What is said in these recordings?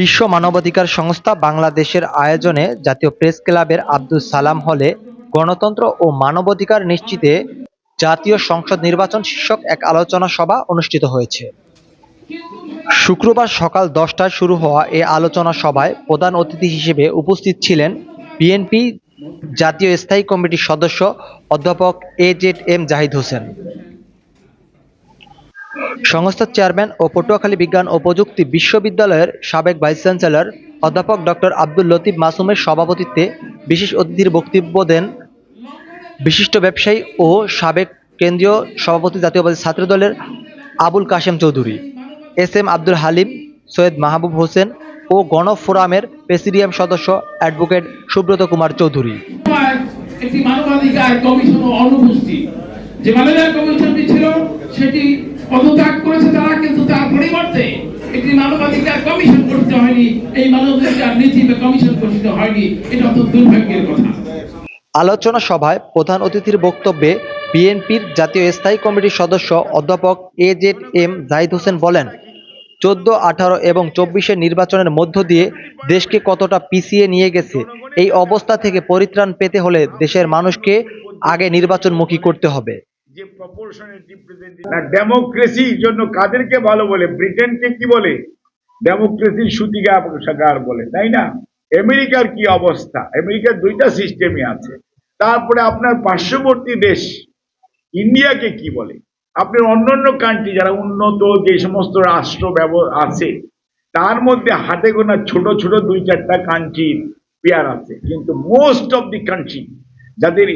বিশ্ব মানবাধিকার সংস্থা বাংলাদেশের আয়োজনে জাতীয় প্রেস ক্লাবের আব্দুল সালাম হলে গণতন্ত্র ও মানবাধিকার নিশ্চিতে জাতীয় সংসদ নির্বাচন শীর্ষক এক আলোচনা সভা অনুষ্ঠিত হয়েছে। শুক্রবার সকাল দশটায় শুরু হওয়া এ আলোচনা সভায় প্রধান অতিথি হিসেবে উপস্থিত ছিলেন বিএনপি জাতীয় স্থায়ী কমিটির সদস্য অধ্যাপক A Z M Jahid Hossain. সংস্থার চেয়ারম্যান ও পটুয়াখালী বিজ্ঞান ও প্রযুক্তি বিশ্ববিদ্যালয়ের সাবেক ভাইস চ্যান্সেলর অধ্যাপক ডক্টর আব্দুল লতিফ মাসুমের সভাপতিত্বে বিশেষ অতিথির বক্তব্য দেন বিশিষ্ট ব্যবসায়ী ও সাবেক কেন্দ্রীয় সভাপতি জাতীয়বাদী ছাত্রদলের আবুল কাশেম চৌধুরী, এস এম আব্দুল হালিম, সৈয়দ মাহবুব হোসেন ও গণফোরামের প্রেসিডিয়াম সদস্য অ্যাডভোকেট সুব্রত কুমার চৌধুরী। একটি মানবাধিকার কমিশন অনুপস্থিত। যে মানবাধিকার কমিশনটি ছিল, সেটি পদত্যাগ করেছে তারা, কিন্তু তার পরিবর্তে একটি মানবাধিকার কমিশন গঠিত হয়নি। এই মানবাধিকার নীতি বা কমিশন গঠিত হয়নি। এটা অত্যন্ত দুর্ভাগ্যের কথা। আলোচনা সভায় প্রধান অতিথির বক্তব্যে বিএনপির জাতীয় স্থায়ী কমিটির সদস্য অধ্যাপক A Z M Jahid Hossain বলেন, চোদ্দ, আঠারো এবং চব্বিশের নির্বাচনের মধ্য দিয়ে দেশকে কতটা পিছিয়ে নিয়ে গেছে, এই অবস্থা থেকে পরিত্রাণ পেতে হলে দেশের মানুষকে আগে নির্বাচনমুখী করতে হবে। যে প্রপোর্শনের রিপ্রেজেন্টেটিভ না ডেমোক্রেসির জন্য কাদেরকে ভালো বলে? ব্রিটেনকে কি বলে? ডেমোক্রেসির সুতিকার বলে, তাই না? আমেরিকার কি অবস্থা? আমেরিকার দুইটা সিস্টেমই আছে। তারপরে আপনার পার্শ্ববর্তী দেশ, ইন্ডিয়াকে কি বলে? আপনার অন্যান্য কান্ট্রি যারা উন্নত যে সমস্ত রাষ্ট্র আছে, তার মধ্যে হাতে গোনা ছোট ছোট দুই চারটা কান্ট্রির পেয়ার আছে। কিন্তু মোস্ট অফ দি কান্ট্রি যাদের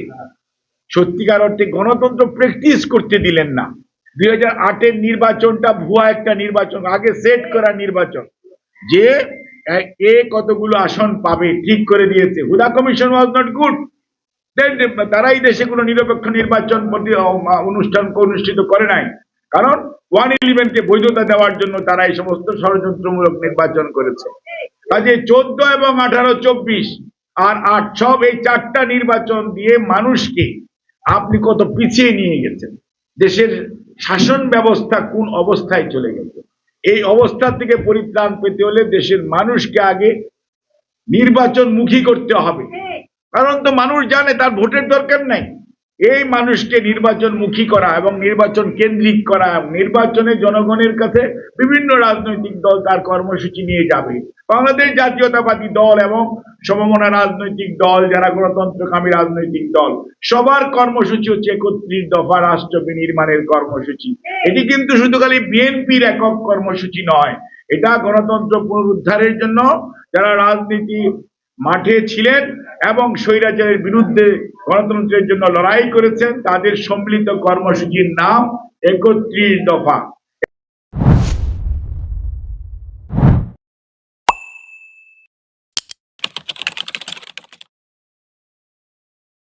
সত্যিকার অর্থে গণতন্ত্র প্র্যাকটিস করতে দিলেন না। দুই হাজার আটের নির্বাচনটা ভুয়া একটা নির্বাচন, আগে সেট করা নির্বাচন। যে, এ- কতগুলো আসন পাবে, ঠিক করে দিয়েছে। Huda commission was not good তারাই দেশে কোনো নিরপেক্ষ নির্বাচন অনুষ্ঠান অনুষ্ঠিত করে নাই। কারণ ওয়ান ইলেভেনকে বৈধতা দেওয়ার জন্য তারা এই সমস্ত ষড়যন্ত্রমূলক নির্বাচন করেছে। কাজে চোদ্দ এবং আঠারো, চব্বিশ আর আট, সব এই চারটা নির্বাচন দিয়ে মানুষকে আপনি কত পিছিয়ে নিয়ে গেছেন? দেশের শাসন ব্যবস্থা কোন অবস্থায় চলে গেছে? এই অবস্থা থেকে পরিত্রাণ পেতে হলে দেশের মানুষকে আগে নির্বাচন মুখী করতে হবে। কারণ তো মানুষ জানে, তার ভোটের দরকার নাই। এই মানুষকে নির্বাচন মুখী করা এবং নির্বাচন কেন্দ্রিক করা নির্বাচনে জনগণের কাছে বিভিন্ন রাজনৈতিক দল তার কর্মসূচি নিয়ে যাবে। বাংলাদেশ জাতীয়তাবাদী দল এবং সমমনা রাজনৈতিক দল, যারা গণতন্ত্রকামী রাজনৈতিক দল, সবার কর্মসূচি হচ্ছে একত্রিশ দফা রাষ্ট্র বিনির্মাণের কর্মসূচি। এটি কিন্তু শুধু খালি বিএনপির একক কর্মসূচি নয়, এটা গণতন্ত্র পুনরুদ্ধারের জন্য যারা রাজনীতি মাঠে ছিলেন এবং স্বৈরাচারের বিরুদ্ধে গণতন্ত্রের জন্য লড়াই করেছেন তাদের সম্মিলিত কর্মসূচির নাম একত্রিশ দফা।